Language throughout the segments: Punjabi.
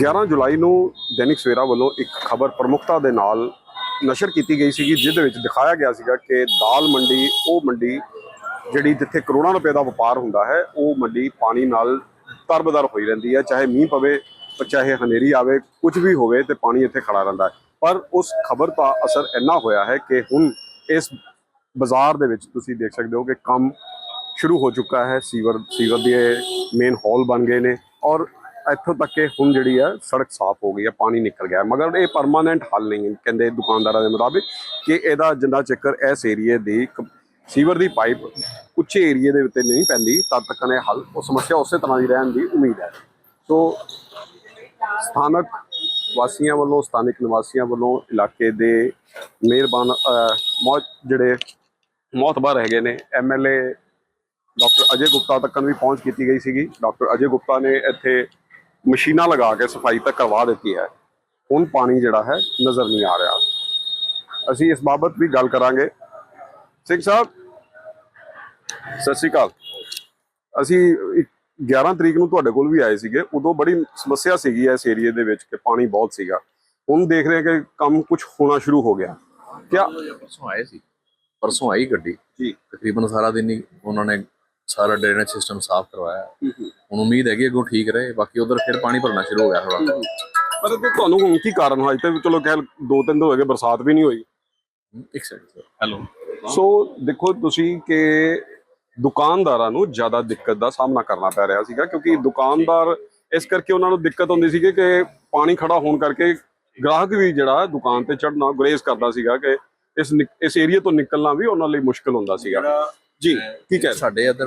ਗਿਆਰਾਂ ਜੁਲਾਈ ਨੂੰ ਦੈਨਿਕ ਸਵੇਰਾ ਵੱਲੋਂ ਇੱਕ ਖਬਰ ਪ੍ਰਮੁਖਤਾ ਦੇ ਨਾਲ ਨਸ਼ਰ ਕੀਤੀ ਗਈ ਸੀਗੀ ਜਿਹਦੇ ਵਿੱਚ ਦਿਖਾਇਆ ਗਿਆ ਸੀਗਾ ਕਿ ਦਾਲ ਮੰਡੀ, ਉਹ ਮੰਡੀ ਜਿਹੜੀ ਜਿੱਥੇ ਕਰੋੜਾਂ ਰੁਪਏ ਦਾ ਵਪਾਰ ਹੁੰਦਾ ਹੈ, ਉਹ ਮੰਡੀ ਪਾਣੀ ਨਾਲ ਤਰਬਦਰ ਹੋਈ ਰਹਿੰਦੀ ਹੈ। ਚਾਹੇ ਮੀਂਹ ਪਵੇ ਪਰ ਚਾਹੇ ਹਨੇਰੀ ਆਵੇ, ਕੁਝ ਵੀ ਹੋਵੇ ਤੇ ਪਾਣੀ ਇੱਥੇ ਖੜਾ ਰਹਿੰਦਾ ਹੈ। ਪਰ ਉਸ ਖਬਰ ਦਾ ਅਸਰ ਇੰਨਾ ਹੋਇਆ ਹੈ ਕਿ ਹੁਣ ਇਸ ਬਾਜ਼ਾਰ ਦੇ ਵਿੱਚ ਤੁਸੀਂ ਦੇਖ ਸਕਦੇ ਹੋ ਕਿ ਕੰਮ ਸ਼ੁਰੂ ਹੋ ਚੁੱਕਾ ਹੈ। ਸੀਵਰ ਸੀਵਰ ਦੇ ਮੇਨ ਹਾਲ ਬਣ ਗਏ ਨੇ ਔਰ ਇੱਥੋਂ ਤੱਕ ਕਿ ਹੁਣ ਜਿਹੜੀ ਹੈ ਸੜਕ ਸਾਫ਼ ਹੋ ਗਈ ਹੈ ਪਾਣੀ ਨਿਕਲ ਗਿਆ। ਮਗਰ ਇਹ ਪਰਮਾਨੈਂਟ ਹੱਲ ਨਹੀਂ ਹੈ। ਕਹਿੰਦੇ ਦੁਕਾਨਦਾਰਾਂ ਦੇ ਮੁਤਾਬਿਕ ਕਿ ਇਹਦਾ ਜਿੰਦਾ ਚੱਕਰ ਇਸ ਏਰੀਏ ਦੀ ਕ- ਸੀਵਰ ਦੀ ਪਾਈਪ ਉੱਚੇ ਏਰੀਏ ਦੇ ਉੱਤੇ ਨਹੀਂ ਪੈਂਦੀ। ਤਦ ਤੱਕ ਇਹ ਹੱਲ ਉਹ ਸਮੱਸਿਆ ਉਸੇ ਤਰ੍ਹਾਂ ਦੀ ਰਹਿਣ ਦੀ ਉਮੀਦ ਹੈ। ਸੋ ਸਥਾਨਕ ਵਾਸੀਆਂ ਵੱਲੋਂ ਸਥਾਨਕ ਨਿਵਾਸੀਆਂ ਵੱਲੋਂ ਇਲਾਕੇ ਦੇ ਮਿਹਰਬਾਨ ਅਹ, ਮੌ ਜਿਹੜੇ ਮੌਤਬਾਰ ਹੈਗੇ ਨੇ ਐਮਐਲਏ ਡਾਕਟਰ ਅਜੇ ਗੁਪਤਾ ਤੱਕ ਵੀ ਪਹੁੰਚ ਕੀਤੀ ਗਈ ਸੀਗੀ। ਡਾਕਟਰ ਅਜੇ ਗੁਪਤਾ ਨੇ ਇੱਥੇ ਮਸ਼ੀਨਾਂ ਲਗਾ ਕੇ ਸਫ਼ਾਈ ਤਾਂ ਕਰਵਾ ਦਿੱਤੀ ਹੈ। ਹੁਣ ਪਾਣੀ ਜਿਹੜਾ ਹੈ ਨਜ਼ਰ ਨਹੀਂ ਆ ਰਿਹਾ। ਅਸੀਂ ਇਸ ਬਾਬਤ ਵੀ ਗੱਲ ਕਰਾਂਗੇ। ਸਿੰਘ ਸਾਹਿਬ ਸਤਿ ਸ਼੍ਰੀ ਅਕਾਲ। ਅਸੀਂ ਇੱਕ 11 ਤਰੀਕ ਨੂੰ ਤੁਹਾਡੇ ਕੋਲ ਵੀ ਆਏ ਸੀਗੇ। ਉਦੋਂ ਬੜੀ ਸਮੱਸਿਆ ਸੀਗੀ ਇਸ ਏਰੀਏ ਦੇ ਵਿੱਚ ਕਿ ਪਾਣੀ ਬਹੁਤ ਸੀਗਾ। ਹੁਣ ਦੇਖ ਰਹੇ ਹਾਂ ਕਿ ਕੰਮ ਕੁਝ ਹੋਣਾ ਸ਼ੁਰੂ ਹੋ ਗਿਆ। ਕਿਆ ਪਰਸੋਂ ਆਏ ਸੀ। ਪਰਸੋਂ ਆਈ ਗੱਡੀ। ਜੀ। ਤਕਰੀਬਨ ਸਾਰਾ ਦਿਨ ਹੀ ਉਹਨਾਂ ਨੇ ਸਾਰਾ ਡਰੇਨੇਜ ਸਿਸਟਮ ਸਾਫ਼ ਕਰਵਾਇਆ। ਹੁਣ ਉਮੀਦ ਹੈਗੀ ਅੱਗੋਂ ਠੀਕ ਰਹੇ ਬਾਕੀ ਉਧਰ ਫਿਰ ਪਾਣੀ ਭਰਨਾ ਸ਼ੁਰੂ ਹੋ ਗਿਆ ਥੋੜਾ ਪਰ ਤੇ ਤੁਹਾਨੂੰ ਹੁਣ ਕੀ ਕਾਰਨ ਹੋਇਆ? ਤੇ ਚਲੋ ਕਹਿ ਦੋ ਤਿੰਨ ਦਿਨ ਹੋ ਗਏ ਬਰਸਾਤ ਵੀ ਨਹੀਂ ਹੋਈ। ਇੱਕ ਸੈਕਿੰਡ ਹੈਲੋ। ਸੋ ਦੇਖੋ ਤੁਸੀਂ ਕਿ ਦੁਕਾਨਦਾਰਾਂ ਨੂੰ ਜ਼ਿਆਦਾ ਦਿੱਕਤ ਦਾ ਸਾਹਮਣਾ ਕਰਨਾ ਪੈ ਰਿਹਾ ਸੀਗਾ ਕਿਉਂਕਿ ਦੁਕਾਨਦਾਰ ਇਸ ਕਰਕੇ ਉਹਨਾਂ ਨੂੰ ਦਿੱਕਤ ਹੁੰਦੀ ਸੀ ਕਿ ਪਾਣੀ ਖੜਾ ਹੋਣ ਕਰਕੇ ਗ੍ਰਾਹਕ ਵੀ ਜਿਹੜਾ ਦੁਕਾਨ ਤੇ ਚੜਨਾ ਗੁਰੇਜ਼ ਕਰਦਾ ਸੀਗਾ ਕਿ ਇਸ ਇਸ ਏਰੀਆ ਤੋਂ ਨਿਕਲਣਾ ਵੀ ਉਹਨਾਂ ਲਈ ਮੁਸ਼ਕਲ ਹੁੰਦਾ ਸੀਗਾ। ਜੀ ਕੀ ਕਹਿ ਰਹੇ ਸਾਡੇ ਇੱਧਰ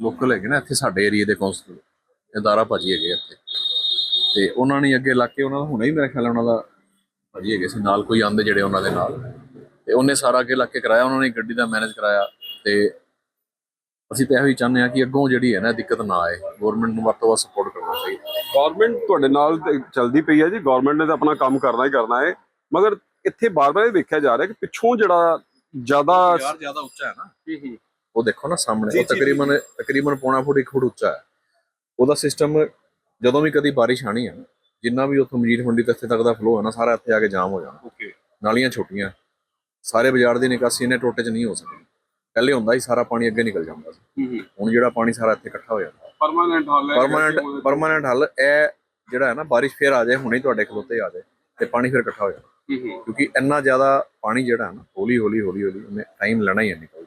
ਲੋਕਲ ਹੈਗੇ ਨਾ ਇੱਥੇ ਸਾਡੇ ਏਰੀਆ ਦੇ ਕੌਂਸਲ ਇਦਾਰਾ ਭਾਜੀ ਹੈਗੇ ਇੱਥੇ। ਤੇ ਉਹਨਾਂ ਨੇ ਅੱਗੇ ਲਾ ਕੇ ਉਹਨਾਂ ਦਾ ਹੁਣੇ ਹੀ ਮੇਰੇ ਖਿਆਲ ਨਾਲ ਉਹਨਾਂ ਦਾ ਭਾਜੀ ਹੈਗੇ ਸੀ ਨਾਲ ਕੋਈ ਆਂਦੇ ਜਿਹੜੇ ਉਹਨਾਂ ਦੇ ਨਾਲ। ਤੇ ਉਹਨੇ ਸਾਰਾ ਅੱਗੇ ਲਾ ਕੇ ਕਰਾਇਆ ਉਹਨਾਂ ਨੇ ਗੱਡੀ ਦਾ ਮੈਨੇਜ ਕਰਾਇਆ। ਤੇ ਅਸੀਂ ਤਾਂ ਇਹੋ ਹੀ ਚਾਹੁੰਦੇ ਹਾਂ ਕਿ ਅੱਗੋਂ ਜਿਹੜੀ ਹੈ ਨਾ ਦਿੱਕਤ ਨਾ ਆਏ। ਗਵਰਨਮੈਂਟ ਨੂੰ ਵੱਧ ਤੋਂ ਵੱਧ ਸਪੋਰਟ ਕਰਨਾ ਚਾਹੀਦਾ। ਗਵਰਨਮੈਂਟ ਤੁਹਾਡੇ ਨਾਲ ਤੇ ਚੱਲਦੀ ਪਈ ਹੈ ਜੀ। ਗਵਰਨਮੈਂਟ ਨੇ ਤਾਂ ਆਪਣਾ ਕੰਮ ਕਰਨਾ ਹੀ ਕਰਨਾ ਹੈ। ਮਗਰ ਇੱਥੇ ਬਾਰ-ਬਾਰ ਇਹ ਵੇਖਿਆ ਜਾ ਰਿਹਾ ਕਿ ਪਿੱਛੋਂ ਜਿਹੜਾ ਜ਼ਿਆਦਾ ਯਾਰ ਜ਼ਿਆਦਾ ਉੱਚਾ ਹੈ ਨਾ। ਉਹ ਦੇਖੋ ਨਾ ਸਾਹਮਣੇ ਉਹ ਤਕਰੀਬਨ ਤਕਰੀਬਨ ਪੌਣਾ ਫੁੱਟ ਇੱਕ ਫੁੱਟ ਉੱਚਾ ਹੈ। ਉਹਦਾ ਸਿਸਟਮ ਜਦੋਂ ਵੀ ਕਦੀ ਬਾਰਿਸ਼ ਆਣੀ ਹੈ ਨਾ, ਜਿੰਨਾ ਵੀ ਉੱਥੋਂ ਮਜੀਦ ਮੰਡੀ ਤੱਕ ਤੱਕ ਦਾ ਫਲੋ ਹੈ ਨਾ ਸਾਰਾ ਇੱਥੇ ਆ ਕੇ ਜਾਮ ਹੋ ਜਾਣਾ। ਓਕੇ ਨਾਲੀਆਂ ਛੋਟੀਆਂ ਸਾਰੇ ਬਾਜ਼ਾਰ ਦੀ ਨਿਕਾਸੀ ਇਹਨੇ ਟੋਟੇ 'ਚ ਨਹੀਂ ਹੋ ਸਕਦੀ। ਪਹਿਲੇ ਹੁੰਦਾ ਸੀ ਸਾਰਾ ਪਾਣੀ ਅੱਗੇ ਨਿਕਲ ਜਾਂਦਾ ਸੀ। ਹੁਣ ਜਿਹੜਾ ਪਾਣੀ ਸਾਰਾ ਇੱਥੇ ਇਕੱਠਾ ਹੋ ਜਾਂਦਾ। ਪਰਮਾਨੈਂਟ ਹੱਲ ਹੈ ਪਰਮਾਨੈਂਟ ਪਰਮਾਨੈਂਟ ਹੱਲ ਇਹ ਜਿਹੜਾ ਹੈ ਨਾ ਬਾਰਿਸ਼ ਫੇਰ ਆ ਜਾਏ ਹੁਣੇ ਹੀ ਤੁਹਾਡੇ ਖਲੋਤੇ ਆ ਜਾਏ ਤੇ ਪਾਣੀ ਫਿਰ ਇਕੱਠਾ ਹੋ ਜਾਣਾ ਕਿਉਂਕਿ ਇੰਨਾ ਜ਼ਿਆਦਾ ਪਾਣੀ ਜਿਹੜਾ ਹੈ ਨਾ ਹੌਲੀ ਹੌਲੀ ਹੌਲੀ ਹੌਲੀ ਉਹਨੇ ਟਾਈਮ ਲੈਣਾ ਹੀ ਹੈ ਨਿਕਲ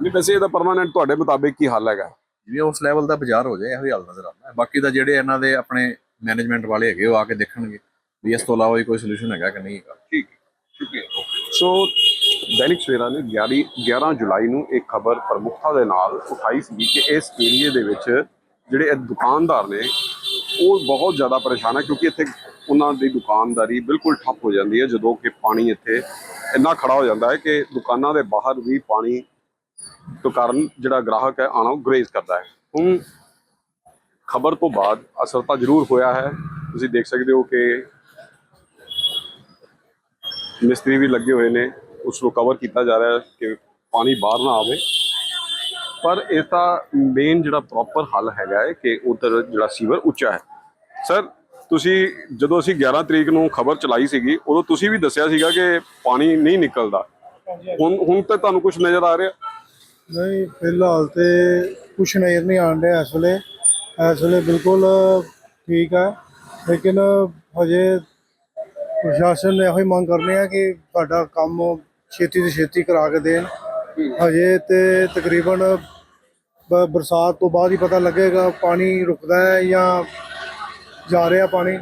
ਨਹੀਂ ਵੈਸੇ ਇਹਦਾ ਪਰਮਾਨੈਂਟ ਤੁਹਾਡੇ ਮੁਤਾਬਿਕ ਕੀ ਹੱਲ ਹੈਗਾ? ਜਿਵੇਂ ਉਸ ਲੈਵਲ ਦਾ ਬਾਜ਼ਾਰ ਹੋ ਜਾਏ ਇਹੋ ਹੀ ਹਾਲ ਨਜ਼ਰ ਆਉਂਦਾ ਬਾਕੀ ਤਾਂ ਜਿਹੜੇ ਇਹਨਾਂ ਦੇ ਆਪਣੇ ਮੈਨੇਜਮੈਂਟ ਵਾਲੇ ਹੈਗੇ ਉਹ ਆ ਕੇ ਦੇਖਣਗੇ ਵੀ ਇਸ ਤੋਂ ਇਲਾਵਾ ਕੋਈ ਸੋਲੂਸ਼ਨ ਹੈਗਾ ਕਿ ਨਹੀਂ ਹੈਗਾ। ਠੀਕ ਠੀਕ ਹੈ। ਸੋ ਦੈਨਿਕ ਸਵੇਰਾ ਨੇ 11 11 ਜੁਲਾਈ ਨੂੰ ਇੱਕ ਖਬਰ ਪ੍ਰਮੁਖਤਾ ਦੇ ਨਾਲ ਉਠਾਈ ਸੀ ਕਿ ਇਸ ਏਰੀਏ ਦੇ ਵਿੱਚ ਜਿਹੜੇ ਦੁਕਾਨਦਾਰ ਨੇ ਉਹ ਬਹੁਤ ਜ਼ਿਆਦਾ ਪਰੇਸ਼ਾਨ ਹੈ ਕਿਉਂਕਿ ਇੱਥੇ ਉਹਨਾਂ ਦੀ ਦੁਕਾਨਦਾਰੀ ਬਿਲਕੁਲ ਠੱਪ ਹੋ ਜਾਂਦੀ ਹੈ ਜਦੋਂ ਕਿ ਪਾਣੀ ਇੱਥੇ ਇੰਨਾ ਖੜਾ ਹੋ ਜਾਂਦਾ ਹੈ ਕਿ ਦੁਕਾਨਾਂ ਦੇ ਬਾਹਰ ਵੀ ਪਾਣੀ ਤੋਂ ਕਾਰਨ ਜਿਹੜਾ ਗ੍ਰਾਹਕ ਹੈ ਆਣਾ ਗਰੇਜ਼ ਕਰਦਾ ਹੈ। ਹੁਣ ਖਬਰ ਤੋਂ ਬਾਅਦ ਅਸਰ ਤਾਂ ਜ਼ਰੂਰ ਹੋਇਆ ਹੈ। ਤੁਸੀਂ ਦੇਖ ਸਕਦੇ ਹੋ ਕਿ ਮਿਸਤਰੀ ਵੀ ਲੱਗੇ ਹੋਏ ਨੇ, ਉਸ ਨੂੰ ਕਵਰ ਕੀਤਾ ਜਾ ਰਿਹਾ ਹੈ ਕਿ ਪਾਣੀ ਬਾਹਰ ਨਾ ਆਵੇ। ਪਰ ਇਹ ਤਾਂ ਮੇਨ ਜਿਹੜਾ ਪ੍ਰੋਪਰ ਹੱਲ ਹੈਗਾ ਹੈ ਕਿ ਉਧਰ ਜਿਹੜਾ ਸੀਵਰ ਉੱਚਾ ਹੈ। ਸਰ ਤੁਸੀਂ ਜਦੋਂ ਅਸੀਂ 11 ਤਰੀਕ ਨੂੰ ਖਬਰ ਚਲਾਈ ਸੀਗੀ ਉਦੋਂ ਤੁਸੀਂ ਵੀ ਦੱਸਿਆ ਸੀਗਾ ਕਿ ਪਾਣੀ ਨਹੀਂ ਨਿਕਲਦਾ। ਹੁਣ ਹੁਣ ਤਾਂ ਤੁਹਾਨੂੰ ਕੁਝ ਨਜ਼ਰ ਆ ਰਿਹਾ? ਨਹੀਂ ਫਿਲਹਾਲ ਤੇ ਕੁਛ ਨਜ਼ਰ ਨਹੀਂ ਆਣ ਰਿਹਾ ਇਸ ਵੇਲੇ। ਇਸ ਵੇਲੇ ਬਿਲਕੁਲ ਠੀਕ ਹੈ। ਲੇਕਿਨ ਹਜੇ ਪ੍ਰਸ਼ਾਸਨ ਨੇ ਇਹੋ ਹੀ ਮੰਗ ਕਰਨੀ ਹੈ ਕਿ ਸਾਡਾ ਕੰਮ ਛੇਤੀ ਤੋਂ ਛੇਤੀ ਕਰਾ ਕੇ ਦੇਣ। ਹਜੇ ਤੇ ਤਕਰੀਬਨ ਬਰਸਾਤ ਤੋਂ ਬਾਅਦ ਹੀ ਪਤਾ ਲੱਗੇਗਾ ਪਾਣੀ ਰੁਕਦਾ ਹੈ ਜਾਂ ਜਾ ਰਿਹਾ ਪਾਣੀ।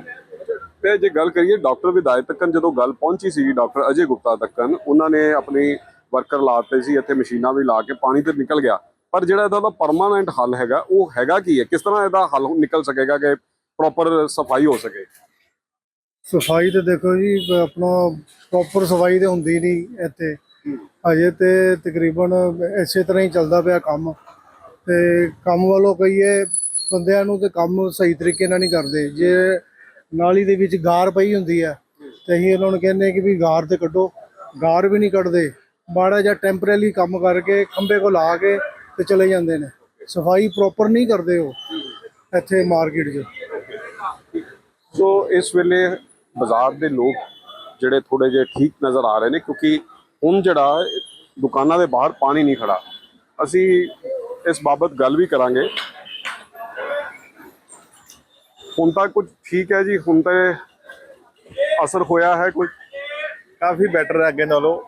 ਤੇ ਜੇ ਗੱਲ ਕਰੀਏ ਡਾਕਟਰ ਵਿਦਾਇਤ ਤੱਕਨ ਜਦੋਂ ਗੱਲ ਪਹੁੰਚੀ ਸੀ ਡਾਕਟਰ ਅਜੇ ਗੁਪਤਾ ਤੱਕਨ ਉਹਨਾਂ ਨੇ ਆਪਣੀ ਵਰਕਰ ਲਾਤੇ ਸੀ ਇੱਥੇ ਮਸ਼ੀਨਾਂ ਵੀ ਲਾ ਕੇ ਪਾਣੀ ਤੇ ਨਿਕਲ ਗਿਆ। ਪਰ ਜਿਹੜਾ ਇਹਦਾ ਪਰਮਾਨੈਂਟ ਹੱਲ ਹੈਗਾ ਉਹ ਹੈਗਾ ਕੀ ਹੈ? ਕਿਸ ਤਰ੍ਹਾਂ ਇਹਦਾ ਹੱਲ ਨਿਕਲ ਸਕੇਗਾ ਕਿ ਪ੍ਰੋਪਰ ਸਫ਼ਾਈ ਹੋ ਸਕੇ? ਸਫ਼ਾਈ ਤੇ ਦੇਖੋ ਜੀ ਆਪਣਾ ਪ੍ਰੋਪਰ ਸਫ਼ਾਈ ਤੇ ਹੁੰਦੀ ਨਹੀਂ ਇੱਥੇ। ਅਜੇ ਤੇ ਤਕਰੀਬਨ ਇਸੇ ਤਰ੍ਹਾਂ ਹੀ ਚੱਲਦਾ ਪਿਆ ਕੰਮ। ਤੇ ਕੰਮ ਵੱਲੋਂ ਕਹੀਏ ਬੰਦਿਆਂ ਨੂੰ ਤੇ ਕੰਮ ਸਹੀ ਤਰੀਕੇ ਨਾਲ ਨਹੀਂ ਕਰਦੇ। ਜੇ ਨਾਲੀ ਦੇ ਵਿੱਚ ਗਾਰ ਪਈ ਹੁੰਦੀ ਹੈ ਤੇ ਅਸੀਂ ਇਹਨਾਂ ਨੂੰ ਕਹਿੰਦੇ ਕਿ ਵੀ ਗਾਰ ਤੇ ਕੱਢੋ, ਗਾਰ ਵੀ ਨਹੀਂ ਕੱਢਦੇ। ਮਾੜਾ ਜਿਹਾ ਟੈਂਪਰੇਰੀ ਕੰਮ ਕਰਕੇ ਖੰਭੇ ਕੋ ਲਾ ਕੇ ਤੇ ਚਲੇ ਜਾਂਦੇ ਨੇ। ਸਫ਼ਾਈ ਪ੍ਰੋਪਰ ਨਹੀਂ ਕਰਦੇ ਉਹ ਇੱਥੇ ਮਾਰਕੀਟ 'ਚ। ਸੋ ਇਸ ਵੇਲੇ ਬਾਜ਼ਾਰ ਦੇ ਲੋਕ ਜਿਹੜੇ ਥੋੜੇ ਜਿਹੇ ਠੀਕ ਨਜ਼ਰ ਆ ਰਹੇ ਨੇ ਕਿਉਂਕਿ ਹੁਣ ਜਿਹੜਾ ਦੁਕਾਨਾਂ ਦੇ ਬਾਹਰ ਪਾਣੀ ਨਹੀਂ ਖੜਾ। ਅਸੀਂ ਇਸ ਬਾਬਤ ਗੱਲ ਵੀ ਕਰਾਂਗੇ। ਹੁਣ ਤਾਂ ਕੁਝ ਠੀਕ ਹੈ ਜੀ ਹੁਣ ਤੇ ਅਸਰ ਹੋਇਆ ਹੈ ਕੋਈ। ਕਾਫੀ ਬੈਟਰ ਹੈ ਅੱਗੇ ਨਾਲੋਂ।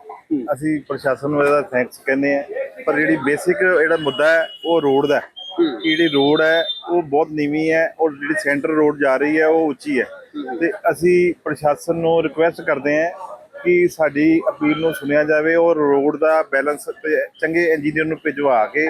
ਅਸੀਂ ਪ੍ਰਸ਼ਾਸਨ ਨੂੰ ਇਹਦਾ ਥੈਂਕਸ ਕਹਿੰਦੇ ਆ ਪਰ ਜਿਹੜੀ ਬੇਸਿਕ ਜਿਹੜਾ ਮੁੱਦਾ ਹੈ ਉਹ ਰੋਡ ਦਾ ਜਿਹੜੀ ਰੋਡ ਹੈ ਉਹ ਬਹੁਤ ਨੀਵੀਂ ਹੈ ਔਰ ਜਿਹੜੀ ਸੈਂਟਰ ਰੋਡ ਜਾ ਰਹੀ ਹੈ ਉਹ ਉੱਚੀ ਹੈ। ਤੇ ਅਸੀਂ ਪ੍ਰਸ਼ਾਸਨ ਨੂੰ ਰਿਕੁਐਸਟ ਕਰਦੇ ਹਾਂ ਕਿ ਸਾਡੀ ਅਪੀਲ ਨੂੰ ਸੁਣਿਆ ਜਾਵੇ ਔਰ ਰੋਡ ਦਾ ਬੈਲੈਂਸ ਚੰਗੇ ਇੰਜੀਨੀਅਰ ਨੂੰ ਭਿਜਵਾ ਕੇ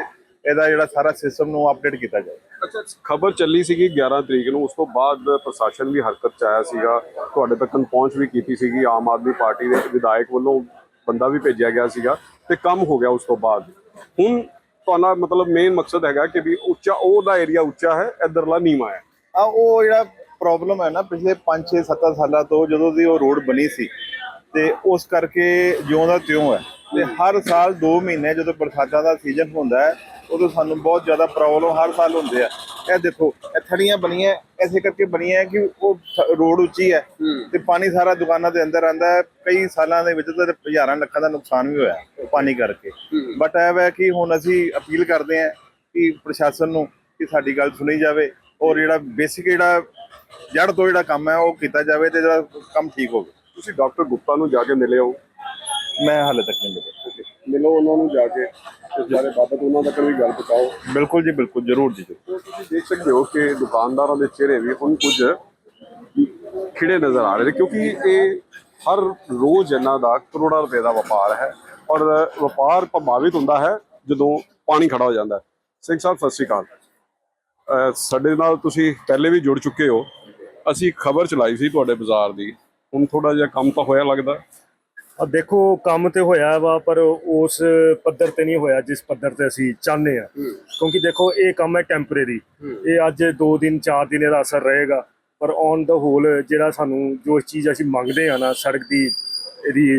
ਇਹਦਾ ਜਿਹੜਾ ਸਾਰਾ ਸਿਸਟਮ ਨੂੰ ਅਪਡੇਟ ਕੀਤਾ ਜਾਵੇ। ਅੱਛਾ ਖਬਰ ਚੱਲੀ ਸੀਗੀ 11 ਤਰੀਕ ਨੂੰ ਉਸ ਤੋਂ ਬਾਅਦ ਪ੍ਰਸ਼ਾਸਨ ਵੀ ਹਰਕਤ ਚ ਆਇਆ ਸੀਗਾ। ਤੁਹਾਡੇ ਤੱਕ ਪਹੁੰਚ ਵੀ ਕੀਤੀ ਸੀਗੀ ਆਮ ਆਦਮੀ ਪਾਰਟੀ ਦੇ ਵਿਧਾਇਕ ਵੱਲੋਂ ਬੰਦਾ ਵੀ ਭੇਜਿਆ ਗਿਆ ਸੀਗਾ ਤੇ ਕੰਮ ਹੋ ਗਿਆ ਉਸ ਤੋਂ ਬਾਅਦ। ਹੁਣ ਤੁਹਾਡਾ ਮਤਲਬ ਮੇਨ ਮਕਸਦ ਹੈਗਾ ਕਿ ਵੀ ਉੱਚਾ ਉਹਦਾ ਏਰੀਆ ਉੱਚਾ ਹੈ ਇਧਰਲਾ ਨੀਵਾਂ ਹੈ। ਆ ਉਹ ਜਿਹੜਾ ਪ੍ਰੋਬਲਮ ਹੈ ਨਾ ਪਿਛਲੇ 5 6 7 ਸਾਲਾਂ ਤੋਂ ਜਦੋਂ ਦੀ ਉਹ ਰੋਡ ਬਣੀ ਸੀ ਤੇ ਉਸ ਕਰਕੇ ਜਿਉਂ ਦਾ ਤਿਉਂ ਹੈ। ਤੇ ਹਰ ਸਾਲ 2 ਮਹੀਨੇ ਜਦੋਂ ਬਰਸਾਤਾਂ ਦਾ ਸੀਜ਼ਨ ਹੁੰਦਾ ਹੈ ਉਦੋਂ ਸਾਨੂੰ ਬਹੁਤ ਜ਼ਿਆਦਾ ਪ੍ਰੋਬਲਮ ਹਰ ਸਾਲ ਹੁੰਦੇ ਆ। ਇਹ ਦੇਖੋ ਇਹ ਥੜੀਆਂ ਬਣੀਆਂ ਐਸੇ ਕਰਕੇ ਬਣੀਆਂ ਕਿ ਉਹ ਰੋਡ ਉੱਚੀ ਹੈ ਤੇ ਪਾਣੀ ਸਾਰਾ ਦੁਕਾਨਾਂ ਦੇ ਅੰਦਰ ਆਂਦਾ ਹੈ। ਕਈ ਸਾਲਾਂ ਦੇ ਵਿੱਚ ਤਾਂ ਹਜ਼ਾਰਾਂ ਲੱਖਾਂ ਦਾ ਨੁਕਸਾਨ ਵੀ ਹੋਇਆ ਪਾਣੀ ਕਰਕੇ। ਬਟ ਇਹ ਹੈ ਕਿ ਹੁਣ ਅਸੀਂ ਅਪੀਲ ਕਰਦੇ ਹਾਂ ਕਿ ਪ੍ਰਸ਼ਾਸਨ ਨੂੰ ਕਿ ਸਾਡੀ ਗੱਲ ਸੁਣੀ ਜਾਵੇ ਔਰ ਜਿਹੜਾ ਬੇਸਿਕ ਜਿਹੜਾ ਜੜ ਤੋਂ ਜਿਹੜਾ ਕੰਮ ਹੈ ਉਹ ਕੀਤਾ ਜਾਵੇ ਤੇ ਜਿਹੜਾ ਕੰਮ ਠੀਕ ਹੋਵੇ। ਤੁਸੀਂ ਡਾਕਟਰ ਗੁਪਤਾ ਨੂੰ ਜਾ ਕੇ ਮਿਲੇ ਹੋ? ਮੈਂ ਹਾਲੇ ਤੱਕ ਨਹੀਂ ਮਿਲਿਆ। ਮਿਲੋ ਉਹਨਾਂ ਨੂੰ ਜਾ ਕੇ ਇਸ ਬਾਰੇ ਬਾਬਤ ਉਹਨਾਂ ਤੱਕ ਵੀ ਗੱਲ ਪਹੁੰਚਾਓ। ਬਿਲਕੁਲ ਜੀ ਬਿਲਕੁਲ ਜ਼ਰੂਰ ਜੀ। ਤੁਸੀਂ ਦੇਖ ਸਕਦੇ ਹੋ ਕਿ ਦੁਕਾਨਦਾਰਾਂ ਦੇ ਚਿਹਰੇ ਵੀ ਹੁਣ ਕੁਝ ਖਿੜੇ ਨਜ਼ਰ ਆ ਰਹੇ ਨੇ ਕਿਉਂਕਿ ਇਹ ਹਰ ਰੋਜ਼ ਇਹਨਾਂ ਦਾ ਕਰੋੜਾਂ ਰੁਪਏ ਦਾ ਵਪਾਰ ਹੈ ਔਰ ਵਪਾਰ ਪ੍ਰਭਾਵਿਤ ਹੁੰਦਾ ਹੈ ਜਦੋਂ ਪਾਣੀ ਖੜਾ ਹੋ ਜਾਂਦਾ ਹੈ। ਸਿੰਘ ਸਾਹਿਬ ਸਤਿ ਸ਼੍ਰੀ ਅਕਾਲ। ਸਾਡੇ ਨਾਲ ਤੁਸੀਂ ਪਹਿਲੇ ਵੀ ਜੁੜ ਚੁੱਕੇ ਹੋ। ਅਸੀਂ ਖਬਰ ਚਲਾਈ ਸੀ ਤੁਹਾਡੇ ਬਾਜ਼ਾਰ ਦੀ ਹੁਣ ਥੋੜਾ ਜਿਹਾ ਕੰਮ ਤਾਂ ਹੋਇਆ ਲੱਗਦਾ। ਆ ਦੇਖੋ ਕੰਮ ਤੇ ਹੋਇਆ ਵਾ ਪਰ ਉਸ ਪੱਧਰ ਤੇ ਨਹੀਂ ਹੋਇਆ ਜਿਸ ਪੱਧਰ ਤੇ ਅਸੀਂ ਚਾਹੁੰਦੇ ਆ ਕਿਉਂਕਿ ਦੇਖੋ ਇਹ ਕੰਮ ਹੈ ਟੈਂਪਰੇਰੀ ਇਹ ਅੱਜ 2 ਦਿਨ 4 ਦਿਨ ਇਹਦਾ ਅਸਰ ਰਹੇਗਾ। ਪਰ ਔਨ ਦਾ ਹੋਲ ਜਿਹੜਾ ਸਾਨੂੰ ਜੋ ਚੀਜ਼ ਅਸੀਂ ਮੰਗਦੇ ਆ ਨਾ ਸੜਕ ਦੀ ਇਹਦੀ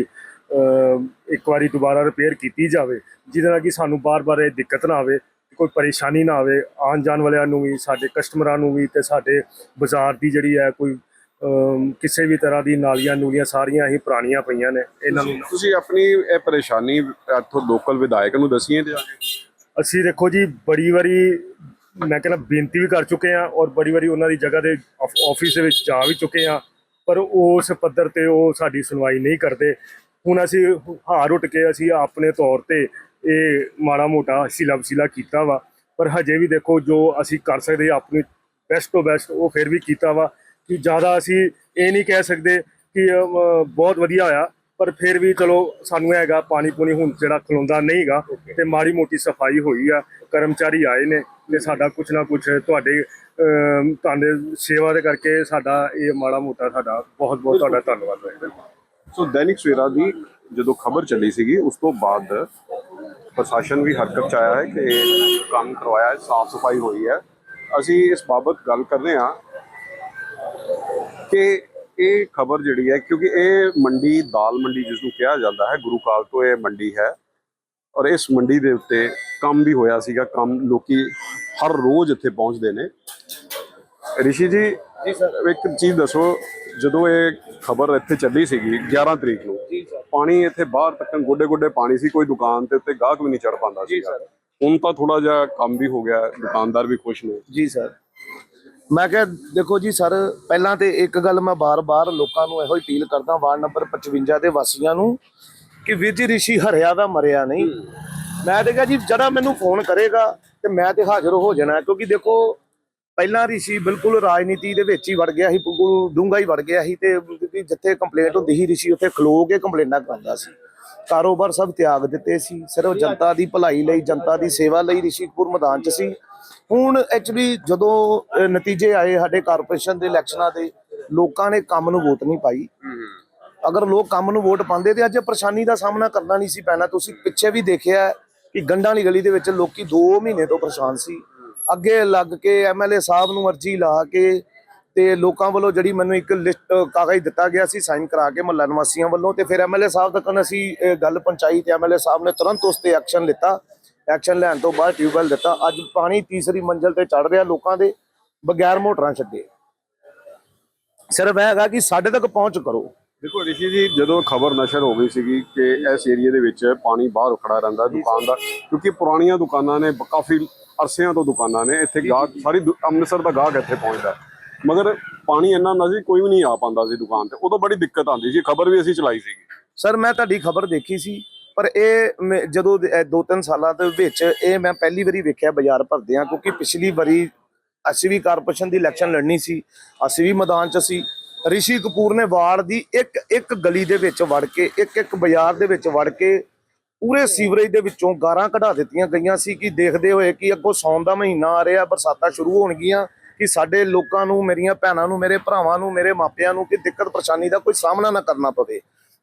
ਇੱਕ ਵਾਰੀ ਦੁਬਾਰਾ ਰਿਪੇਅਰ ਕੀਤੀ ਜਾਵੇ ਜਿਹਦੇ ਨਾਲ ਕਿ ਸਾਨੂੰ ਬਾਰ-ਬਾਰ ਇਹ ਦਿੱਕਤ ਨਾ ਆਵੇ ਕੋਈ ਪਰੇਸ਼ਾਨੀ ਨਾ ਆਵੇ ਆਉਣ ਜਾਣ ਵਾਲਿਆਂ ਨੂੰ ਵੀ ਸਾਡੇ ਕਸਟਮਰਾਂ ਨੂੰ ਵੀ ਤੇ ਸਾਡੇ ਬਾਜ਼ਾਰ ਦੀ ਜਿਹੜੀ ਹੈ ਕੋਈ ਕਿਸੇ ਵੀ ਤਰ੍ਹਾਂ ਦੀ ਨਾਲੀਆਂ ਨੂਲੀਆਂ ਸਾਰੀਆਂ ਹੀ ਪੁਰਾਣੀਆਂ ਪਈਆਂ ਨੇ ਇਹਨਾਂ ਨੂੰ। ਤੁਸੀਂ ਆਪਣੀ ਇਹ ਪਰੇਸ਼ਾਨੀ ਇੱਥੋਂ ਲੋਕਲ ਵਿਧਾਇਕ ਨੂੰ ਦਸੀਏ ਤੇ ਅਸੀਂ ਦੇਖੋ ਜੀ ਬੜੀ ਵਾਰੀ ਮੈਂ ਕਹਿੰਦਾ ਬੇਨਤੀ ਵੀ ਕਰ ਚੁੱਕੇ ਆ ਔਰ ਬੜੀ ਵਾਰੀ ਉਹਨਾਂ ਦੀ ਜਗ੍ਹਾ ਦੇ ਆਫ- ਆਫਿਸ ਦੇ ਵਿੱਚ ਜਾ ਵੀ ਚੁੱਕੇ ਆ ਪਰ ਉਸ ਪੱਧਰ ਤੇ ਉਹ ਸਾਡੀ ਸੁਣਵਾਈ ਨਹੀਂ ਕਰਦੇ। ਹੁਣ ਅਸੀਂ ਹਾਰ ਉੱਟ ਕੇ ਅਸੀਂ ਆਪਣੇ ਤੌਰ ਤੇ ਇਹ ਮਾੜਾ ਮੋਟਾ ਸਿਲਾ ਵਸੀਲਾ ਕੀਤਾ ਵਾ ਪਰ ਹਜੇ ਵੀ ਦੇਖੋ ਜੋ ਅਸੀਂ ਕਰ ਸਕਦੇ ਆਪਣੀ ਬੈਸਟ ਤੋਂ ਬੈਸਟ ਉਹ ਫਿਰ ਵੀ ਕੀਤਾ ਵਾ। ਕਿ ਜ਼ਿਆਦਾ ਅਸੀਂ ਇਹ ਨਹੀਂ ਕਹਿ ਸਕਦੇ ਕਿ ਬਹੁਤ ਵਧੀਆ ਹੋਇਆ ਪਰ ਫਿਰ ਵੀ ਚਲੋ ਸਾਨੂੰ ਹੈਗਾ ਪਾਣੀ ਪੂਣੀ ਹੁਣ ਜਿਹੜਾ ਖਲੋਂਦਾ ਨਹੀਂਗਾ ਤੇ ਮਾੜੀ ਮੋਟੀ ਸਫ਼ਾਈ ਹੋਈ ਆ ਕਰਮਚਾਰੀ ਆਏ ਨੇ ਤੇ ਸਾਡਾ ਕੁਛ ਨਾ ਕੁਛ ਤੁਹਾਡੇ ਤੁਹਾਡੇ ਸੇਵਾ ਦੇ ਕਰਕੇ ਸਾਡਾ ਇਹ ਮਾੜਾ ਮੋਟਾ ਸਾਡਾ ਬਹੁਤ ਬਹੁਤ ਤੁਹਾਡਾ ਧੰਨਵਾਦ ਹੈ ਸੋ ਦੈਨਿਕ ਸਵੇਰਾ ਦੀ ਜਦੋਂ ਖਬਰ ਚੱਲੀ ਸੀਗੀ ਉਸ ਤੋਂ ਬਾਅਦ ਪ੍ਰਸ਼ਾਸਨ ਵੀ ਹਰਕਤ ਚ ਆਇਆ ਹੈ ਕਿ ਕੰਮ ਕਰਵਾਇਆ ਹੈ ਸਾਫ਼ ਸਫ਼ਾਈ ਹੋਈ ਹੈ। ਅਸੀਂ ਇਸ ਬਾਬਤ ਗੱਲ ਕਰ ਰਹੇ ਹਾਂ ਕਿ ਇਹ ਖਬਰ ਜਿਹੜੀ ਹੈ ਕਿਉਂਕਿ ਇਹ ਮੰਡੀ ਦਾਲ ਮੰਡੀ ਜਿਸ ਨੂੰ ਕਿਹਾ ਜਾਂਦਾ ਹੈ ਗੁਰੂ ਕਾਲ ਤੋਂ ਇਹ ਮੰਡੀ ਹੈ ਔਰ ਇਸ ਮੰਡੀ ਦੇ ਉੱਤੇ ਕੰਮ ਵੀ ਹੋਇਆ ਸੀਗਾ ਕੰਮ ਲੋਕੀ ਹਰ ਰੋਜ਼ ਇੱਥੇ ਪਹੁੰਚਦੇ ਨੇ। ਰਿਸ਼ੀ ਜੀ ਜੀ ਸਰ। ਇੱਕ ਚੀਜ਼ ਦੱਸੋ ਜਦੋਂ ਇਹ ਖਬਰ ਇੱਥੇ ਚੱਲੀ ਸੀਗੀ 11 ਤਰੀਕ ਨੂੰ ਜੀ ਸਰ। ਪਾਣੀ ਇੱਥੇ ਬਾਹਰ ਤੱਕ ਗੋਡੇ ਗੋਡੇ ਪਾਣੀ ਸੀ ਕੋਈ ਦੁਕਾਨ ਤੇ ਉੱਤੇ ਗਾਹਕ ਵੀ ਨਹੀਂ ਚੜ ਪਾਉਂਦਾ ਸੀ ਸਰ। ਹੁਣ ਤਾਂ ਥੋੜਾ ਜਿਹਾ ਕੰਮ ਵੀ ਹੋ ਗਿਆ ਦੁਕਾਨਦਾਰ ਵੀ ਖੁਸ਼ ਨੇ। ਜੀ ਸਰ। ਮੈਂ ਕਿਹਾ ਦੇਖੋ ਜੀ ਸਰ ਪਹਿਲਾਂ ਤੇ ਇੱਕ ਗੱਲ ਮੈਂ ਬਾਰ-ਬਾਰ ਲੋਕਾਂ ਨੂੰ ਇਹੋ ਹੀ ਅਪੀਲ ਕਰਦਾ ਵਾਰਡ ਨੰਬਰ 55 ਦੇ ਵਾਸੀਆਂ ਨੂੰ ਕਿ ਵੀਰ ਜੀ ਰਿਸ਼ੀ ਹਰਿਆ ਦਾ ਮਰਿਆ ਨਹੀਂ। ਮੈਂ ਤੇ ਕਿਹਾ ਜੀ ਜਿਹੜਾ ਮੈਨੂੰ ਫੋਨ ਕਰੇਗਾ ਤੇ ਮੈਂ ਤੇ ਹਾਜ਼ਰ ਹੋ ਜਾਣਾ ਕਿਉਂਕਿ ਦੇਖੋ ਪਹਿਲਾਂ ਰਿਸ਼ੀ ਬਿਲਕੁਲ ਰਾਜਨੀਤੀ ਦੇ ਵਿੱਚ ਹੀ ਵੜ ਗਿਆ ਸੀ ਬਿਲਕੁਲ ਡੂੰਘਾ ਹੀ ਵੜ ਗਿਆ ਸੀ ਤੇ ਜਿੱਥੇ ਕੰਪਲੇਂਟ ਹੁੰਦੀ ਸੀ ਰਿਸ਼ੀ ਉੱਥੇ ਖਲੋ ਕੇ ਕੰਪਲੇਂਟਾਂ ਕਰਦਾ ਸੀ। ਕਾਰੋਬਾਰ ਸਭ ਤਿਆਗ ਦਿੱਤੇ ਸੀ ਸਿਰਫ ਜਨਤਾ ਦੀ ਭਲਾਈ ਲਈ ਜਨਤਾ ਦੀ ਸੇਵਾ ਲਈ ਰਿਸ਼ੀ ਕਪੂਰ ਮੈਦਾਨ 'ਚ ਸੀ। ਹੁਣ ਐਕਚੁਅਲੀ ਜਦੋਂ ਨਤੀਜੇ ਆਏ ਸਾਡੇ ਕਾਰਪੋਰੇਸ਼ਨ ਦੇ ਇਲੈਕਸ਼ਨਾਂ ਦੇ ਲੋਕਾਂ ਨੇ ਕੰਮ ਨੂੰ ਵੋਟ ਨਹੀਂ ਪਾਈ। ਅਗਰ ਲੋਕ ਕੰਮ ਨੂੰ ਵੋਟ ਪਾਉਂਦੇ ਤੇ ਅੱਜ ਪਰੇਸ਼ਾਨੀ ਦਾ ਸਾਹਮਣਾ ਕਰਨਾ ਨਹੀਂ ਸੀ ਪੈਣਾ। ਤੁਸੀਂ ਪਿੱਛੇ ਵੀ ਦੇਖਿਆ ਕਿ ਗੰਡਾਂ ਵਾਲੀ ਗਲੀ ਦੇ ਵਿੱਚ ਲੋਕੀ 2 ਮਹੀਨੇ ਤੋਂ ਪਰੇਸ਼ਾਨ ਸੀ। ਅੱਗੇ ਲੱਗ ਕੇ ਐਮਐਲਏ ਸਾਹਿਬ ਨੂੰ ਅਰਜੀ ਲਾ ਕੇ ਤੇ ਲੋਕਾਂ ਵੱਲੋਂ ਜਿਹੜੀ ਮੈਨੂੰ ਇੱਕ ਲਿਸਟ ਕਾਗਜ਼ ਦਿੱਤਾ ਗਿਆ ਸੀ, ਸਾਈਨ ਕਰਾ ਕੇ ਮਹੱਲਾ ਨਿਵਾਸੀਆਂ ਵੱਲੋਂ ਤੇ ਫਿਰ ਐਮਐਲਏ ਸਾਹਿਬ ਤੱਕ ਅਸੀਂ ਗੱਲ ਪਹੁੰਚਾਈ ਤੇ ਐਮਐਲਏ ਸਾਹਿਬ ਨੇ ਤੁਰੰਤ ਉਸ ਤੇ ਐਕਸ਼ਨ ਲਿੱਤਾ। ਐਕਸ਼ਨ ਲੈਣ ਤੋਂ ਬਾਅਦ ਟਿਊਬਵੈਲ ਦਿੱਤਾ। ਅੱਜ ਪਾਣੀ ਤੀਸਰੀ ਮੰਜ਼ਲ ਤੇ ਚੜ ਰਿਹਾ ਲੋਕਾਂ ਦੇ, ਬਗੈਰ ਮੋਟਰਾਂ ਛੱਡੇ। ਸਿਰਫ ਇਹ ਹੈਗਾ ਕਿ ਸਾਡੇ ਤੱਕ ਪਹੁੰਚ ਕਰੋ। ਦੇਖੋ ਰਿਸ਼ੀ ਜੀ, ਜਦੋਂ ਖਬਰ ਨਸ਼ਰ ਹੋ ਗਈ ਸੀਗੀ ਕਿ ਇਸ ਏਰੀਆ ਦੇ ਵਿੱਚ ਪਾਣੀ ਬਾਹਰ ਉਖੜਾ ਰਹਿੰਦਾ ਦੁਕਾਨ ਦਾ, ਕਿਉਂਕਿ ਪੁਰਾਣੀਆਂ ਦੁਕਾਨਾਂ ਨੇ ਕਾਫੀ ਅਰਸਿਆਂ ਤੋਂ ਦੁਕਾਨਾਂ ਨੇ, ਇੱਥੇ ਗਾਹਕ ਸਾਰੀ ਅੰਮ੍ਰਿਤਸਰ ਦਾ ਗਾਹਕ ਇੱਥੇ ਪਹੁੰਚਦਾ ਮਗਰ ਪਾਣੀ ਇੰਨਾ ਨਾ ਸੀ, ਕੋਈ ਵੀ ਨਹੀਂ ਆ ਪਾਉਂਦਾ ਸੀ ਦੁਕਾਨ ਤੇ। ਉਦੋਂ ਬੜੀ ਦਿੱਕਤ ਆਉਂਦੀ ਸੀ, ਖਬਰ ਵੀ ਅਸੀਂ ਚਲਾਈ ਸੀਗੀ। ਸਰ, ਮੈਂ ਤੁਹਾਡੀ ਖਬਰ ਦੇਖੀ ਸੀ, ਪਰ ਇਹ ਮੈਂ- ਜਦੋਂ ਦੋ ਤਿੰਨ ਸਾਲਾਂ ਦੇ ਵਿੱਚ ਇਹ ਮੈਂ ਪਹਿਲੀ ਵਾਰੀ ਵੇਖਿਆ ਬਾਜ਼ਾਰ ਭਰਦਿਆਂ, ਕਿਉਂਕਿ ਪਿਛਲੀ ਵਾਰੀ ਅਸੀਂ ਵੀ ਕਾਰਪੋਰੇਸ਼ਨ ਦੀ ਇਲੈਕਸ਼ਨ ਲੜਨੀ ਸੀ, ਅਸੀਂ ਵੀ ਮੈਦਾਨ 'ਚ ਸੀ। ਰਿਸ਼ੀ ਕਪੂਰ ਨੇ ਵਾਰਡ ਦੀ ਇੱਕ ਇੱਕ ਗਲੀ ਦੇ ਵਿੱਚ ਵੜ ਕੇ, ਇੱਕ ਇੱਕ ਬਾਜ਼ਾਰ ਦੇ ਵਿੱਚ ਵੜ ਕੇ ਪੂਰੇ ਸੀਵਰੇਜ ਦੇ ਵਿੱਚੋਂ ਗਾਰਾਂ ਕਢਾ ਦਿੱਤੀਆਂ ਗਈਆਂ ਸੀ ਕਿ ਦੇਖਦੇ ਹੋਏ ਕਿ ਅੱਗੋਂ ਸੌਣ ਦਾ ਮਹੀਨਾ ਆ ਰਿਹਾ, ਬਰਸਾਤਾਂ ਸ਼ੁਰੂ ਹੋਣਗੀਆਂ। ਕਿ ਸਾਡੇ ਲੋਕਾਂ ਨੂੰ, ਮੇਰੀਆਂ ਭੈਣਾਂ ਨੂੰ, ਮੇਰੇ ਭਰਾਵਾਂ ਨੂੰ, ਮੇਰੇ ਮਾਪਿਆਂ ਨੂੰ ਕਿ ਦਿੱਕਤ ਪਰੇਸ਼ਾਨੀ ਦਾ ਕੋਈ ਸਾਹਮਣਾ ਨਾ ਕਰਨਾ ਪਵੇ।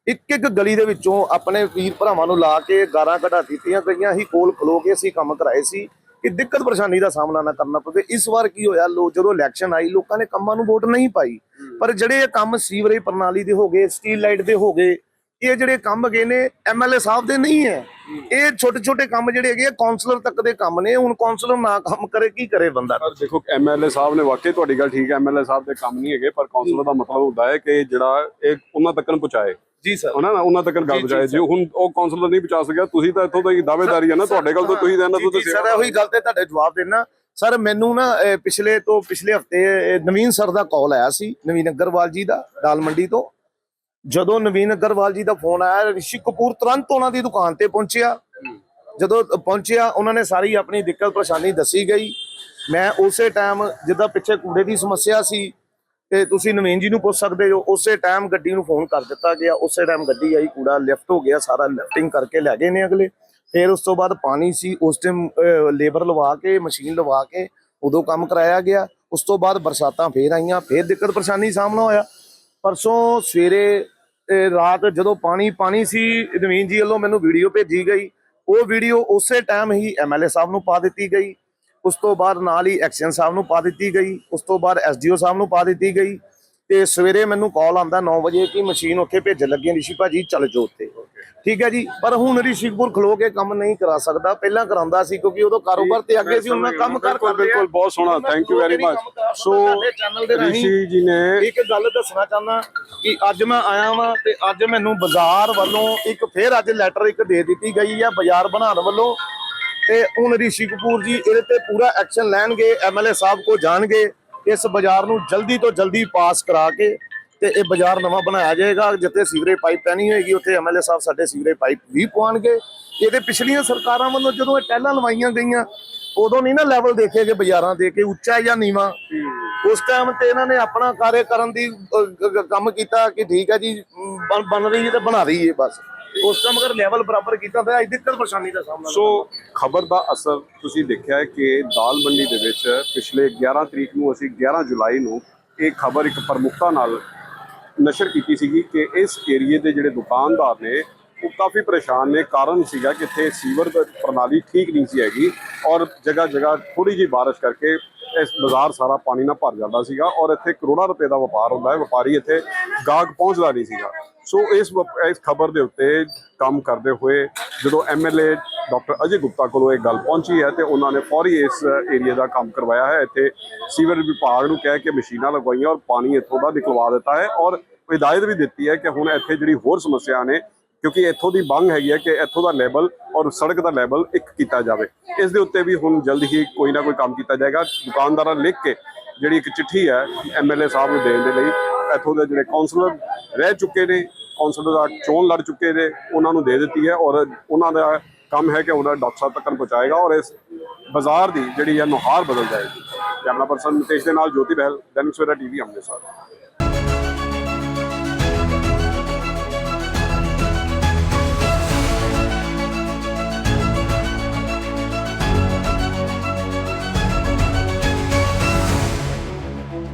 ਇੱਕ ਇੱਕ ਗਲੀ ਦੇ ਵਿੱਚੋਂ ਆਪਣੇ ਵੀਰ ਭਰਾਵਾਂ ਨੂੰ ਲਾ ਕੇ ਗਾਰਾਂ ਕਢਾ ਦਿੱਤੀਆਂ ਗਈਆਂ ਸੀ ਕੋਲ ਖਲੋ ਕੇ ਅਸੀਂ ਕੰਮ ਕਰਾਏ ਸੀ ਕਿ ਦਿੱਕਤ ਪਰੇਸ਼ਾਨੀ ਦਾ ਸਾਹਮਣਾ ਨਾ ਕਰਨਾ ਪਵੇ। ਇਸ ਵਾਰ ਕੀ ਹੋਇਆ, ਲੋ ਜਦੋਂ ਇਲੈਕਸ਼ਨ ਆਈ, ਲੋਕਾਂ ਨੇ ਕੰਮਾਂ ਨੂੰ ਵੋਟ ਨਹੀਂ ਪਾਈ। ਪਰ ਜਿਹੜੇ ਇਹ ਕੰਮ ਸੀਵਰੇਜ ਪ੍ਰਣਾਲੀ ਦੇ ਹੋ ਗਏ, ਸਟੀਲ ਲਾਈਟ ਦੇ ਹੋ ਗਏ ਇਹ ਜਿਹੜੇ ਕੰਮ ਹੈਗੇ ਨੇ ਐਮਐਲਏ ਸਾਹਿਬ ਦੇ ਨਹੀਂ ਹੈ। ਇਹ ਛੋਟੇ ਛੋਟੇ ਕੰਮ ਜਿਹੜੇ ਹੈਗੇ ਆ ਕਾਉਂਸਲਰ ਤੱਕ ਦੇ ਕੰਮ ਨੇ। ਹੁਣ ਕਾਉਂਸਲਰ ਨਾ ਕੰਮ ਕਰੇ ਕੀ ਕਰੇ ਬੰਦਾ? ਪਰ ਦੇਖੋ ਐਮਐਲਏ ਸਾਹਿਬ ਨੇ ਵਾਕਈ ਤੁਹਾਡੀ ਗੱਲ ਠੀਕ ਹੈ ਐਮਐਲਏ ਸਾਹਿਬ ਦੇ ਕੰਮ ਨਹੀਂ ਹੈਗੇ ਪਰ ਕਾਉਂਸਲਰ ਦਾ ਮਤਲਬ ਹੁੰਦਾ ਹੈ ਕਿ ਜਿਹੜਾ ਇਹ ਉਹਨਾਂ ਤੱਕ ਪਹੁੰਚਾਏ। ਜੀ ਸਰ। ਉਹਨਾਂ ਨਾ ਉਹਨਾਂ ਤੱਕ ਗੱਲ ਪਹੁੰਚਾਏ। ਜੇ। ਹੁਣ ਉਹ ਕਾਉਂਸਲਰ ਨਹੀਂ ਪਹੁੰਚਾ ਸਕਿਆ ਤੁਸੀਂ ਤਾਂ ਇੱਥੋਂ ਦੀ ਦਾਅਵੇਦਾਰੀ ਹੈ ਨਾ ਤੁਹਾਡੇ ਕੋਲ ਤਾਂ ਤੁਸੀਂ ਤਾਂ ਇਹਨਾਂ ਤੋਂ ਤਾਂ ਸਰ ਉਹੀ ਗੱਲ ਤੇ ਤੁਹਾਡੇ ਜਵਾਬ ਦੇਣਾ। ਸਰ ਮੈਨੂੰ ਨਾ ਪਿਛਲੇ ਤੋਂ ਪਿਛਲੇ ਹਫ਼ਤੇ ਨਵੀਨ ਸਰ ਦਾ ਕਾਲ ਆਇਆ ਸੀ ਨਵੀਨ ਅਗਰਵਾਲ ਜੀ ਦਾ ਦਾਲ ਮੰਡੀ ਤੋਂ। ਜਦੋਂ ਨਵੀਨ ਅਗਰਵਾਲ ਜੀ ਦਾ ਫੋਨ ਆਇਆ, ਰਿਸ਼ੀ ਕਪੂਰ ਤੁਰੰਤ ਉਹਨਾਂ ਦੀ ਦੁਕਾਨ ਤੇ ਪਹੁੰਚਿਆ। ਜਦੋਂ ਪਹੁੰਚਿਆ, ਉਹਨਾਂ ਨੇ ਸਾਰੀ ਆਪਣੀ ਦਿੱਕਤ ਪਰੇਸ਼ਾਨੀ ਦੱਸੀ ਗਈ। ਮੈਂ ਉਸੇ ਟਾਈਮ ਜਿੱਦਾਂ ਪਿੱਛੇ ਕੂੜੇ ਦੀ ਸਮੱਸਿਆ ਸੀ ਤੇ ਤੁਸੀਂ ਨਵੀਨ ਜੀ ਨੂੰ ਪੁੱਛ ਸਕਦੇ ਹੋ, ਉਸੇ ਟਾਈਮ ਗੱਡੀ ਨੂੰ ਫੋਨ ਕਰ ਦਿੱਤਾ ਗਿਆ। ਉਸੇ ਟਾਈਮ ਗੱਡੀ ਆਈ, ਕੂੜਾ ਲਿਫਟ ਹੋ ਗਿਆ, ਸਾਰਾ ਲਿਫਟਿੰਗ ਕਰਕੇ ਲੈ ਗਏ ਨੇ ਅਗਲੇ। ਫਿਰ ਉਸ ਤੋਂ ਬਾਅਦ ਪਾਣੀ ਸੀ, ਉਸ ਟਾਈਮ ਲੇਬਰ ਲਵਾ ਕੇ ਮਸ਼ੀਨ ਲਵਾ ਕੇ ਉਦੋਂ ਕੰਮ ਕਰਾਇਆ ਗਿਆ। ਉਸ ਤੋਂ ਬਾਅਦ ਬਰਸਾਤਾਂ ਫੇਰ ਆਈਆਂ, ਫੇਰ ਦਿੱਕਤ ਪਰੇਸ਼ਾਨੀ ਸਾਹਮਣਾ ਹੋਇਆ। ਪਰਸੋਂ ਸਵੇਰੇ ਰਾਤ ਜਦੋਂ ਪਾਣੀ ਪਾਣੀ ਸੀ ਨਵੀਨ ਜੀ ਵੱਲੋਂ ਮੈਨੂੰ ਵੀਡੀਓ ਭੇਜੀ ਗਈ। ਉਹ ਵੀਡੀਓ ਉਸੇ ਟਾਈਮ ਹੀ ਐਮਐਲਏ ਸਾਹਿਬ ਨੂੰ ਪਾ ਦਿੱਤੀ ਗਈ। ਉਸ ਤੋਂ ਬਾਅਦ ਨਾਲ ਹੀ ਐਕਸ਼ਨ ਸਾਹਿਬ ਨੂੰ ਪਾ ਦਿੱਤੀ ਗਈ। ਉਸ ਤੋਂ ਬਾਅਦ ਐਸਡੀਓ ਸਾਹਿਬ ਨੂੰ ਪਾ ਦਿੱਤੀ ਗਈ। ਤੇ ਸਵੇਰੇ ਮੈਨੂੰ ਕਾਲ ਆਂਦਾ 9 ਵਜੇ ਕਿ ਮਸ਼ੀਨ ਉੱਥੇ ਭੇਜਣ ਲੱਗੇ ਰਿਸ਼ੀ ਭਾਜੀ ਚੱਲ ਜਾਓ ਉੱਥੇ। ਠੀਕ ਹੈ ਜੀ ਪਰ ਹੁਣ ਰਿਸ਼ੀਪੁਰ ਖਲੋ ਕੇ ਕੰਮ ਨਹੀਂ ਕਰਾ ਸਕਦਾ ਪਹਿਲਾਂ ਕਰਾਉਂਦਾ ਸੀ ਕਿਉਂਕਿ ਉਦੋਂ ਕਾਰੋਬਾਰ ਤੇ ਅੱਗੇ ਸੀ ਮੈਂ ਕੰਮ ਕਰ ਬਿਲਕੁਲ ਬਿਲਕੁਲ ਬਹੁਤ ਸੋਹਣਾ ਥੈਂਕ ਯੂ ਵੈਰੀ ਮਚ ਸੋ ਚੈਨਲ ਦੇ ਰਾਹੀਂ ਰਿਸ਼ੀ ਜੀ ਨੇ ਇੱਕ ਗੱਲ ਦੱਸਣਾ ਚਾਹੁੰਦਾ ਕਿ ਅੱਜ ਮੈਂ ਆਇਆ ਵਾਂ ਤੇ ਅੱਜ ਮੈਨੂੰ ਬਾਜ਼ਾਰ ਵੱਲੋਂ ਇੱਕ ਫੇਰ ਅੱਜ ਲੈਟਰ ਇੱਕ ਦੇ ਦਿੱਤੀ ਗਈ ਆ ਬਾਜ਼ਾਰ ਬਣਾਉਣ ਵੱਲੋਂ। ਤੇ ਹੁਣ ਰਿਸ਼ੀ ਕਪੂਰ ਜੀ ਇਹਦੇ ਤੇ ਪੂਰਾ ਐਕਸ਼ਨ ਲੈਣਗੇ ਐਮਐਲਏ ਸਾਹਿਬ ਕੋ ਜਾਣਗੇ। ਇਸ ਬਾਜ਼ਾਰ ਨੂੰ ਜਲਦੀ ਤੋਂ ਜਲਦੀ ਪਾਸ ਕਰਾ ਕੇ ਤੇ ਇਹ ਬਾਜ਼ਾਰ ਨਵਾਂ ਬਣਾਇਆ ਜਾਏਗਾ, ਜਿੱਥੇ ਸੀਵਰੇਜ ਪਾਈਪ ਪੈਣੀ ਹੋਏਗੀ, ਉੱਥੇ ਐਮਐਲਏ ਸਾਹਿਬ ਸਾਡੇ ਸੀਵਰੇਜ ਪਾਈਪ ਵੀ ਪਵਾਉਣਗੇ। ਇਹਦੇ ਪਿਛਲੀਆਂ ਸਰਕਾਰਾਂ ਵੱਲੋਂ ਜਦੋਂ ਇਹ ਟਹਿਲਾਂ ਲਵਾਈਆਂ ਗਈਆਂ ਉਦੋਂ ਨਹੀਂ ਨਾ ਲੈਵਲ ਦੇਖੇ ਗਏ ਬਾਜ਼ਾਰਾਂ ਦੇ ਕਿ ਉੱਚਾ ਜਾਂ ਨੀਵਾਂ। ਉਸ ਟਾਈਮ ਤੇ ਇਹਨਾਂ ਨੇ ਆਪਣਾ ਕਾਰਜ ਕਰਨ ਦੀ ਕੰਮ ਕੀਤਾ ਕਿ ਠੀਕ ਹੈ ਜੀ ਬਣ- ਬਣ ਰਹੀ ਹੈ ਤੇ ਬਣਾ ਰਹੀ ਹੈ ਬਸ। ਉਸ ਟਾਈਮ ਅਗਰ ਲੈਵਲ ਬਰਾਬਰ ਕੀਤਾ ਤਾਂ ਅੱਜ ਦਿੱਕਤ ਪਰੇਸ਼ਾਨੀ ਦਾ ਸਾਹਮਣਾ ਸੋ ਖਬਰ ਦਾ ਅਸਰ ਤੁਸੀਂ ਦੇਖਿਆ ਹੈ ਕਿ ਦਾਲ ਮੰਡੀ ਦੇ ਵਿੱਚ ਪਿਛਲੇ 11 ਤਰੀਕ ਨੂੰ ਅਸੀਂ 11 ਜੁਲਾਈ ਨੂੰ ਇਹ ਖਬਰ ਇੱਕ ਪ੍ਰਮੁਖਤਾ ਨਾਲ ਨਸ਼ਰ ਕੀਤੀ ਸੀਗੀ ਕਿ ਇਸ ਏਰੀਏ ਦੇ ਜਿਹੜੇ ਦੁਕਾਨਦਾਰ ਨੇ ਉਹ ਕਾਫੀ ਪਰੇਸ਼ਾਨ ਨੇ। ਕਾਰਨ ਸੀਗਾ ਕਿ ਇੱਥੇ ਸੀਵਰ ਪ੍ਰਣਾਲੀ ਠੀਕ ਨਹੀਂ ਸੀ ਹੈਗੀ ਔਰ ਜਗ੍ਹਾ ਜਗ੍ਹਾ ਥੋੜੀ ਜਿਹੀ ਬਾਰਿਸ਼ ਕਰਕੇ ਇਸ ਬਾਜ਼ਾਰ ਸਾਰਾ ਪਾਣੀ ਨਾਲ ਭਰ ਜਾਂਦਾ ਸੀਗਾ ਔਰ ਇੱਥੇ ਕਰੋੜਾਂ ਰੁਪਏ ਦਾ ਵਪਾਰ ਹੁੰਦਾ ਹੈ। ਵਪਾਰੀ ਇੱਥੇ ਗਾਹਕ ਪਹੁੰਚਦਾ ਨਹੀਂ ਸੀਗਾ। ਸੋ ਇਸ ਵਪ- ਇਸ ਖਬਰ ਦੇ ਉੱਤੇ ਕੰਮ ਕਰਦੇ ਹੋਏ ਜਦੋਂ ਐਮਐਲਏ ਡਾਕਟਰ ਅਜੇ ਗੁਪਤਾ ਕੋਲੋਂ ਇਹ ਗੱਲ ਪਹੁੰਚੀ ਹੈ ਤੇ ਉਹਨਾਂ ਨੇ ਫੌਰੀ ਇਸ ਏਰੀਆ ਦਾ ਕੰਮ ਕਰਵਾਇਆ ਹੈ। ਇੱਥੇ ਸੀਵਰ ਵਿਭਾਗ ਨੂੰ ਕਹਿ ਕੇ ਮਸ਼ੀਨਾਂ ਲਗਵਾਈਆਂ ਔਰ ਪਾਣੀ ਇੱਥੋਂ ਦਾ ਨਿਕਲਵਾ ਦਿੱਤਾ ਹੈ ਔਰ ਹਦਾਇਤ ਵੀ ਦਿੱਤੀ ਹੈ ਕਿ ਹੁਣ ਇੱਥੇ ਜਿਹੜੀ ਹੋਰ ਸਮੱਸਿਆ ਨੇ ਕਿਉਂਕਿ ਇੱਥੋਂ ਦੀ ਮੰਗ ਹੈਗੀ ਹੈ ਕਿ ਇੱਥੋਂ ਦਾ ਲੈਵਲ ਔਰ ਸੜਕ ਦਾ ਲੈਵਲ ਇੱਕ ਕੀਤਾ ਜਾਵੇ। ਇਸ ਦੇ ਉੱਤੇ ਵੀ ਹੁਣ ਜਲਦ ਹੀ ਕੋਈ ਨਾ ਕੋਈ ਕੰਮ ਕੀਤਾ ਜਾਏਗਾ। ਦੁਕਾਨਦਾਰਾਂ ਲਿਖ ਕੇ ਜਿਹੜੀ ਇੱਕ ਚਿੱਠੀ ਹੈ ਐਮਐਲਏ ਸਾਹਿਬ ਨੂੰ ਦੇਣ ਦੇ ਲਈ ਇੱਥੋਂ ਦੇ ਜਿਹੜੇ ਕਾਉਂਸਲਰ ਰਹਿ ਚੁੱਕੇ ਨੇ ਕਾਉਂਸਲਰ ਦਾ ਚੋਣ ਲੜ ਚੁੱਕੇ ਨੇ, ਉਹਨਾਂ ਨੂੰ ਦੇ ਦਿੱਤੀ ਹੈ ਔਰ ਉਹਨਾਂ ਦਾ ਕੰਮ ਹੈ ਕਿ ਉਹਨਾਂ ਡਾਕਟਰ ਸਾਹਿਬ ਤੱਕ ਪਹੁੰਚਾਏਗਾ ਔਰ ਇਸ ਬਾਜ਼ਾਰ ਦੀ ਜਿਹੜੀ ਹੈ ਨੁਹਾਰ ਬਦਲ ਜਾਏਗੀ। ਕੈਮਰਾ ਪਰਸਨ ਨਿਤੇਸ਼ ਦੇ ਨਾਲ ਜੋਤੀ ਬਹਿਲ, ਦੈਨਿਕ ਸਵੇਰਾ ਟੀਵੀ, ਅੰਮ੍ਰਿਤਸਰ।